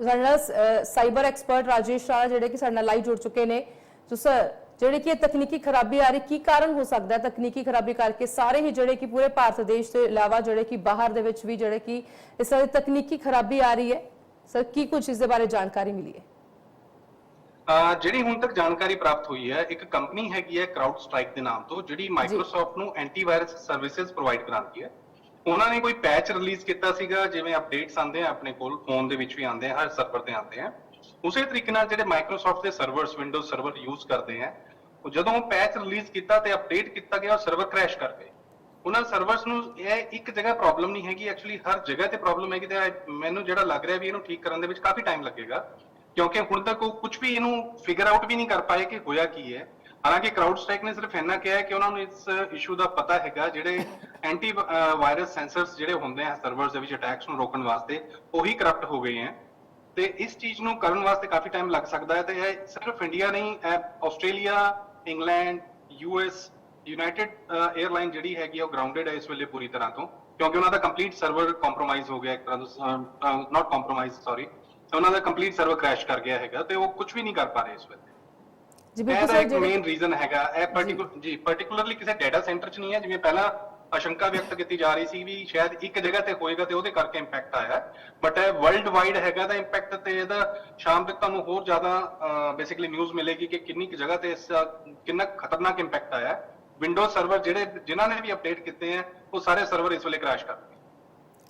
ਸਾਡੇ ਨਾਲ cyber expert Rajesh Rana ਜਿਹੜੇ ਕਿ ਸਾਡੇ ਨਾਲ ਲਾਈਵ ਜੁੜ ਚੁੱਕੇ ਨੇ। ਸੋ ਸਰ ਜਿਹੜੇ ਕਿ ਇਹ ਤਕਨੀਕੀ ਖਰਾਬੀ ਆ ਰਹੀ ਕੀ ਕਾਰਨ ਹੋ ਸਕਦਾ ਹੈ ਤਕਨੀਕੀ ਖਰਾਬੀ ਕਰਕੇ ਸਾਰੇ ਹੀ ਜਿਹੜੇ ਕਿ ਪੂਰੇ ਭਾਰਤ ਦੇਸ਼ ਦੇ ਇਲਾਵਾ ਜਿਹੜੇ ਕਿ ਬਾਹਰ ਦੇ ਵਿੱਚ ਵੀ ਜਿਹੜੇ ਕਿ ਇਸ ਤਰ੍ਹਾਂ ਦੀ ਤਕਨੀਕੀ ਖਰਾਬੀ ਆ ਰਹੀ ਹੈ? ਸਰ ਕੀ ਕੁਝ ਇਸ ਦੇ ਬਾਰੇ ਜਾਣਕਾਰੀ ਮਿਲੀ ਹੈ? ਜਿਹੜੀ ਹੁਣ ਤੱਕ ਜਾਣਕਾਰੀ ਪ੍ਰਾਪਤ ਹੋਈ ਹੈ ਇੱਕ ਕੰਪਨੀ ਹੈਗੀ ਹੈ ਕਰਾਊਡ ਸਟ੍ਰਾਈਕ ਦੇ ਨਾਮ ਤੋਂ ਜਿਹੜੀ ਮਾਈਕਰੋਸਾਫਟ ਨੂੰ ਐਂਟੀਵਾਇਰਸ ਸਰਵਿਸਿਜ਼ ਪ੍ਰੋਵਾਈਡ ਕਰਾਉਂਦੀ ਹੈ। ਉਹਨਾਂ ਨੇ ਕੋਈ ਪੈਚ ਰਿਲੀਜ਼ ਕੀਤਾ ਸੀਗਾ, ਜਿਵੇਂ ਅਪਡੇਟਸ ਆਉਂਦੇ ਆ ਆਪਣੇ ਕੋਲ ਫੋਨ ਦੇ ਵਿੱਚ ਵੀ ਆਉਂਦੇ ਆ, ਹਰ ਸਰਵਰ ਤੇ ਆਉਂਦੇ ਆ। ਉਸੇ ਤਰੀਕੇ ਨਾਲ ਜਿਹੜੇ ਮਾਈਕਰੋਸਾਫਟ ਦੇ ਸਰਵਰਸ ਵਿੰਡੋਜ਼ ਸਰਵਰ ਯੂਜ਼ ਕਰਦੇ ਆ, ਉਹ ਜਦੋਂ ਉਹ ਪੈਚ ਰਿਲੀਜ਼ ਕੀਤਾ ਤੇ ਅਪਡੇਟ ਕੀਤਾ ਗਿਆ, ਉਹ ਸਰਵਰ ਕ੍ਰੈਸ਼ ਕਰ ਗਏ। ਉਹਨਾਂ ਸਰਵਰਸ ਨੂੰ ਇਹ ਇੱਕ ਜਗ੍ਹਾ ਪ੍ਰੋਬਲਮ ਨਹੀਂ ਹੈਗੀ ਐਕਚੁਅਲੀ ਹਰ ਜਗ੍ਹਾ ਤੇ ਪ੍ਰੋਬਲਮ ਹੈਗੀ ਤੇ ਮੈਨੂੰ ਜਿਹੜਾ ਲੱਗ ਰਿਹਾ ਵੀ ਇਹਨੂੰ ਠੀਕ ਕਰਨ ਦੇ ਵਿੱਚ ਕਾਫੀ ਟਾਈਮ ਲੱਗੇਗਾ, ਕਿਉਂਕਿ ਹੁਣ ਤੱਕ ਉਹ ਕੁਝ ਵੀ ਇਹਨੂੰ ਫਿਗਰ ਆਊਟ ਵੀ ਨਹੀਂ ਕਰ ਪਾਏ ਕਿ ਹੋਇਆ ਕੀ ਹੈ। ਹਾਲਾਂਕਿ ਕਰਾਊਡ ਸਟ੍ਰਾਈਕ ਨੇ ਸਿਰਫ ਇੰਨਾ ਕਿਹਾ ਕਿ ਉਹਨਾਂ ਨੂੰ ਇਸ ਇਸ਼ੂ ਦਾ ਪਤਾ ਹੈਗਾ, ਜਿਹੜੇ ਐਂਟੀ ਵਾਇਰਸ ਸੈਂਸਰਸ ਜਿਹੜੇ ਹੁੰਦੇ ਆ ਸਰਵਰਸ ਦੇ ਵਿੱਚ ਅਟੈਕਸ ਨੂੰ ਰੋਕਣ ਵਾਸਤੇ, ਉਹੀ ਕਰਪਟ ਹੋ ਗਏ ਹੈ। ਤੇ ਇਸ ਚੀਜ਼ ਨੂੰ ਕਰਨ ਵਾਸਤੇ ਕਾਫੀ ਟਾਈਮ ਲੱਗ ਸਕਦਾ ਹੈ ਤੇ ਇਹ ਸਿਰਫ ਇੰਡੀਆ ਨਹੀਂ Australia England US United airline ਜਿਹੜੀ ਹੈਗੀ ਆ, ਉਹ ਗਰਾਊਂਡਡ ਹੈ ਇਸ ਵੇਲੇ ਪੂਰੀ ਤਰ੍ਹਾਂ ਤੋਂ, ਕਿਉਂਕਿ ਉਹਨਾਂ ਦਾ ਕੰਪਲੀਟ ਸਰਵਰ ਕੰਪਰੋਮਾਈਜ਼ ਹੋ ਗਿਆ ਇੱਕ ਤਰ੍ਹਾਂ ਤੋਂ ਨਾਟ ਕੰਪਰੋਮਾਈਜ਼ ਸੌਰੀ ਉਹਨਾਂ ਦਾ ਕੰਪਲੀਟ ਸਰਵਰ ਕ੍ਰੈਸ਼ ਕਰ ਗਿਆ ਹੈਗਾ, ਤੇ ਉਹ ਕੁਝ ਵੀ ਨਹੀਂ ਕਰ ਪਾ ਰਹੇ ਇਸ ਵੇਲੇ। ਜੀ ਇਹ ਬਿਲਕੁਲ ਤਾਂ ਸਰ ਇੱਕ ਜਿਹੜੇ ਮੇਨ ਰੀਜ਼ਨ ਹੈਗਾ। ਇਹ ਪਾਰਟਿਕੂਲਰ ਜੀ ਪਾਰਟਿਕੂਲਰਲੀ ਕਿਸੇ ਡਾਟਾ ਸੈਂਟਰ 'ਚ ਨਹੀਂ ਹੈ ਜਿਵੇਂ ਪਹਿਲਾਂ ਆਸ਼ੰਕਾ ਵਿਅਕਤ ਕੀਤੀ ਜਾ ਰਹੀ ਸੀ ਵੀ ਸ਼ਾਇਦ ਇੱਕ ਜਗ੍ਹਾ ਤੇ ਹੋਏਗਾ ਤੇ ਉਹਦੇ ਕਰਕੇ ਇੰਪੈਕਟ ਆਇਆ। ਬਟ ਇਹ ਵਰਲਡ ਵਾਈਡ ਹੈਗਾ ਤਾਂ ਇੰਪੈਕਟ ਤੇ ਇਹਦਾ ਸ਼ਾਮ ਤੱਕ ਤੁਹਾਨੂੰ ਹੋਰ ਜ਼ਿਆਦਾ ਬੇਸਿਕਲੀ ਨਿਊਜ਼ ਮਿਲੇਗੀ ਕਿ ਕਿੰਨੀ ਕੁ ਜਗ੍ਹਾ ਤੇ ਇਸ ਦਾ ਕਿੰਨਾ ਖਤਰਨਾਕ ਇੰਪੈਕਟ ਆਇਆ। ਵਿੰਡੋਜ਼ ਸਰਵਰ ਜਿਹੜੇ ਜਿਨ੍ਹਾਂ ਨੇ ਵੀ ਅਪਡੇਟ ਕੀਤੇ ਆ ਉਹ ਸਾਰੇ ਸਰਵਰ ਇਸ ਵੇਲੇ ਕ੍ਰੈਸ਼ ਕਰ ਗਏ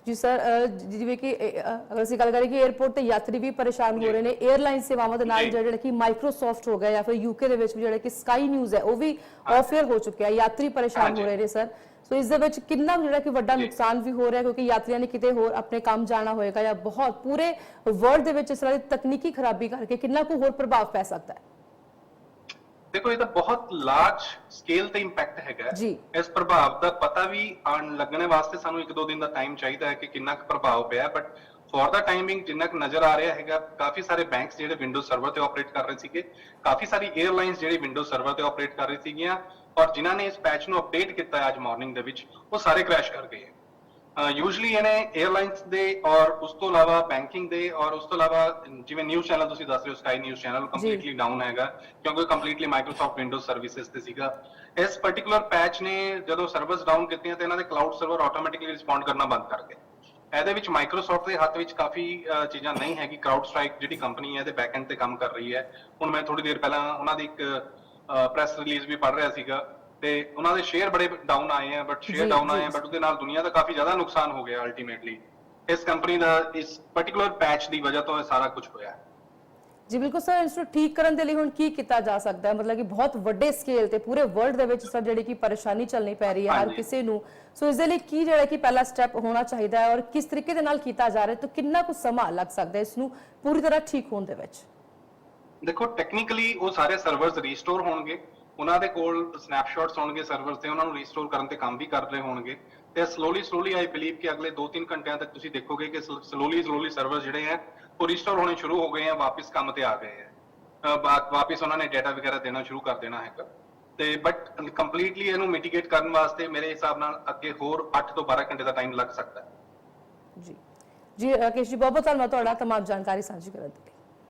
ਜੀ ਸਰ ਜਿਵੇਂ ਕਿ ਅਗਰ ਅਸੀਂ ਗੱਲ ਕਰੀਏ ਕਿ 에어ਪੋਰਟ ਤੇ ਯਾਤਰੀ ਵੀ ਪਰੇਸ਼ਾਨ ਹੋ ਰਹੇ ਨੇ 에ਅਰਲਾਈਨ ਸੇਵਾਵਾਂ ਦੇ ਨਾਲ ਜਿਹੜਾ ਕਿ ਮਾਈਕਰੋਸਾਫਟ ਹੋ ਗਿਆ ਜਾਂ ਫਿਰ ਯੂਕੇ ਦੇ ਵਿੱਚ ਵੀ ਜਿਹੜਾ ਕਿ ਸਕਾਈ ਨਿਊਜ਼ ਹੈ ਉਹ ਵੀ ਆਫ 에ਅਰ ਹੋ ਚੁੱਕਿਆ ਯਾਤਰੀ ਪਰੇਸ਼ਾਨ ਹੋ ਰਹੇ ਨੇ ਸਰ। ਸੋ ਇਸ ਦੇ ਵਿੱਚ ਕਿੰਨਾ ਜਿਹੜਾ ਕਿ ਵੱਡਾ ਨੁਕਸਾਨ ਵੀ ਹੋ ਰਿਹਾ ਕਿਉਂਕਿ ਯਾਤਰੀਆਂ ਨੇ ਕਿਤੇ ਹੋਰ ਆਪਣੇ ਕੰਮ ਜਾਣਾ ਹੋਏਗਾ ਜਾਂ ਬਹੁਤ ਪੂਰੇ ਵਰਲਡ ਦੇ ਵਿੱਚ ਇਸ ਤਰ੍ਹਾਂ ਦੀ ਤਕਨੀਕੀ ਖਰਾਬੀ ਕਰਕੇ ਕਿੰਨਾ ਕੁ ਹੋਰ ਪ੍ਰਭਾਵ ਪੈ ਸਕਦਾ ਹੈ? ਦੇਖੋ ਇਹ ਤਾਂ ਬਹੁਤ ਲਾਰਜ ਸਕੇਲ ਤੇ ਇੰਪੈਕਟ ਹੈਗਾ। ਇਸ ਪ੍ਰਭਾਵ ਦਾ ਪਤਾ ਵੀ ਆਉਣ ਲੱਗਣੇ ਵਾਸਤੇ ਸਾਨੂੰ ਇੱਕ ਦੋ ਦਿਨ ਦਾ ਟਾਈਮ ਚਾਹੀਦਾ ਹੈ ਕਿ ਕਿੰਨਾ ਕੁ ਪ੍ਰਭਾਵ ਪਿਆ ਬਟ ਫॉर ਦਾ ਟਾਈਮਿੰਗ ਜਿੰਨਾ ਕੁ ਨਜ਼ਰ ਆ ਰਿਹਾ ਹੈਗਾ ਕਾਫੀ ਸਾਰੇ ਬੈਂਕਸ ਜਿਹੜੇ ਵਿੰਡੋਜ਼ ਸਰਵਰ ਤੇ ਆਪਰੇਟ ਕਰ ਰਹੇ ਸੀਗੇ ਕਾਫੀ ਸਾਰੀ 에ਅਰਲਾਈਨਸ ਜਿਹੜੀ ਵਿੰਡੋਜ਼ ਸਰਵਰ ਤੇ ਆਪਰੇਟ ਕਰ ਰਹੀ ਸੀਗੀਆਂ ਔਰ ਜਿਨ੍ਹਾਂ ਨੇ ਇਸ ਪੈਚ ਨੂੰ ਅਪਡੇਟ ਕੀਤਾ ਅੱਜ ਮਾਰਨਿੰਗ ਦੇ ਵਿੱਚ ਉਹ ਸਾਰੇ ਕ੍ਰੈਸ਼ ਕਰ ਗਏ ਯੂਜੂਲੀ ਇਹਨੇ 에ਅਰਲਾਈਨਸ ਦੇ ਔਰ ਉਸ ਤੋਂ ਇਲਾਵਾ ਬੈਂਕਿੰਗ ਦੇ ਔਰ ਉਸ ਤੋਂ ਇਲਾਵਾ ਜਿਵੇਂ ਨਿਊਜ਼ ਚੈਨਲ ਤੁਸੀਂ ਦੱਸ ਰਹੇ ਹੋ Sky News channel completely down ਹੈਗਾ ਕਿਉਂਕਿ ਕੰਪਲੀਟਲੀ ਮਾਈਕਰੋਸਾਫਟ ਵਿੰਡੋਜ਼ ਸਰਵਿਸਿਜ਼ ਤੇ ਸੀਗਾ। ਇਸ ਪਾਰਟਿਕੂਲਰ ਪੈਚ ਨੇ ਜਦੋਂ ਸਰਵਰਸ ਡਾਊਨ ਕੀਤੀਆਂ ਤੇ ਇਹਨਾਂ ਦੇ ਕਲਾਊਡ ਸਰਵਰ ਆਟੋਮੈਟਿਕਲੀ ਰਿਸਪੌਂਡ ਕਰਨਾ ਬੰਦ ਕਰ ਗਏ। ਇਹਦੇ ਵਿੱਚ ਮਾਈਕਰੋਸਾਫਟ ਦੇ ਹੱਥ ਵਿੱਚ ਕਾਫੀ ਚੀਜ਼ਾਂ ਨਹੀਂ ਹੈਗੀ। ਕਰਾਊਡ ਸਟ੍ਰਾਈਕ ਜਿਹੜੀ ਕੰਪਨੀ ਹੈ ਇਹਦੇ ਬੈਕਐਂਡ ਤੇ ਕੰਮ ਕਰ ਰਹੀ ਹੈ। ਹੁਣ ਮੈਂ ਥੋੜੀ ਦੇਰ ਪਹਿਲਾਂ ਉਹਨਾਂ ਦੀ ਇੱਕ ਪ੍ਰੈਸ ਰਿਲੀਜ਼ ਵੀ ਪੜ੍ਹ ਰਿਹਾ ਸੀਗਾ। ਤੇ ਉਹਨਾਂ ਦੇ ਸ਼ੇਅਰ ਬੜੇ ਡਾਊਨ ਆਏ ਆ ਬਟ ਸ਼ੇਅਰ ਡਾਊਨ। ਆਏ ਆ ਬਟ ਉਹਦੇ ਨਾਲ ਦੁਨੀਆ ਦਾ ਕਾਫੀ ਜ਼ਿਆਦਾ ਨੁਕਸਾਨ ਹੋ ਗਿਆ ਅਲਟੀਮੇਟਲੀ ਇਸ ਕੰਪਨੀ ਦਾ ਇਸ ਪਾਰਟਿਕੂਲਰ ਪੈਚ ਦੀ ਵਜ੍ਹਾ ਤੋਂ ਇਹ ਸਾਰਾ ਕੁਝ ਹੋਇਆ ਜੀ ਬਿਲਕੁਲ ਸਰ ਇਸ ਨੂੰ ਠੀਕ ਕਰਨ ਦੇ ਲਈ ਹੁਣ ਕੀ ਕੀਤਾ ਜਾ ਸਕਦਾ ਹੈ? ਮਤਲਬ ਕਿ ਬਹੁਤ ਵੱਡੇ ਸਕੇਲ ਤੇ ਪੂਰੇ ਵਰਲਡ ਦੇ ਵਿੱਚ ਸਰ ਜਿਹੜੀ ਕਿ ਪਰੇਸ਼ਾਨੀ ਚੱਲਣੀ ਪੈ ਰਹੀ ਹੈ ਹਰ। ਕਿਸੇ ਨੂੰ। ਸੋ ਇਸ ਦੇ ਲਈ ਕੀ ਜਿਹੜਾ ਕਿ ਪਹਿਲਾ ਸਟੈਪ ਹੋਣਾ ਚਾਹੀਦਾ ਹੈ ਔਰ ਕਿਸ ਤਰੀਕੇ ਦੇ ਨਾਲ ਕੀਤਾ ਜਾ ਰਿਹਾ ਹੈ? ਤਾਂ ਕਿੰਨਾ ਕੁ ਸਮਾਂ ਲੱਗ ਸਕਦਾ ਹੈ ਇਸ ਨੂੰ ਪੂਰੀ ਤਰ੍ਹਾਂ ਠੀਕ ਹੋਣ ਦੇ ਵਿੱਚ? ਦੇਖੋ ਟੈਕਨੀਕਲੀ ਉਹ ਸਾਰੇ ਸਰਵਰਸ ਰੀਸਟੋਰ ਹੋਣਗੇ। ਉਹਨਾਂ ਦੇ ਕੋਲ ਸਨੈਪਸ਼ਾਟਸ ਹੋਣਗੇ ਸਰਵਰਸ ਤੇ, ਉਹਨਾਂ ਨੂੰ ਰੀਸਟੋਰ ਕਰਨ ਤੇ ਕੰਮ ਵੀ ਕਰ ਰਹੇ ਹੋਣਗੇ। ਤੇ ਸਲੋਲੀ ਸਲੋਲੀ ਆਈ ਬਲੀਵ ਕਿ ਅਗਲੇ 2-3 ਘੰਟਿਆਂ ਤੱਕ ਤੁਸੀਂ ਦੇਖੋਗੇ ਕਿ ਸਲੋਲੀ ਸਲੋਲੀ ਸਰਵਰ ਜਿਹੜੇ ਆ ਉਹ ਰੀਸਟੋਰ ਹੋਣੇ ਸ਼ੁਰੂ ਹੋ ਗਏ ਆ ਵਾਪਸ ਕੰਮ ਤੇ ਆ ਗਏ ਆ ਵਾਪਸ ਉਹਨਾਂ ਨੇ ਡਾਟਾ ਵਗੈਰਾ ਦੇਣਾ ਸ਼ੁਰੂ ਕਰ ਦੇਣਾ ਹੈਗਾ। ਤੇ ਬਟ ਕੰਪਲੀਟਲੀ ਇਹਨੂੰ ਮਿਟੀਗੇਟ ਕਰਨ ਵਾਸਤੇ ਮੇਰੇ ਹਿਸਾਬ ਨਾਲ ਅੱਗੇ ਹੋਰ 8 ਤੋਂ 12 ਘੰਟੇ ਦਾ ਟਾਈਮ ਲੱਗ ਸਕਦਾ ਹੈ। ਜੀ। ਜੀ ਰਾਕੇਸ਼ ਜੀ ਬਹੁਤ ਬਹੁਤ ਧੰਨਵਾਦ। ਤੁਹਾਡਾ ਤਮਾਮ ਜਾਣਕਾਰੀ ਸਾਂਝੀ ਕਰਨ ਦੇ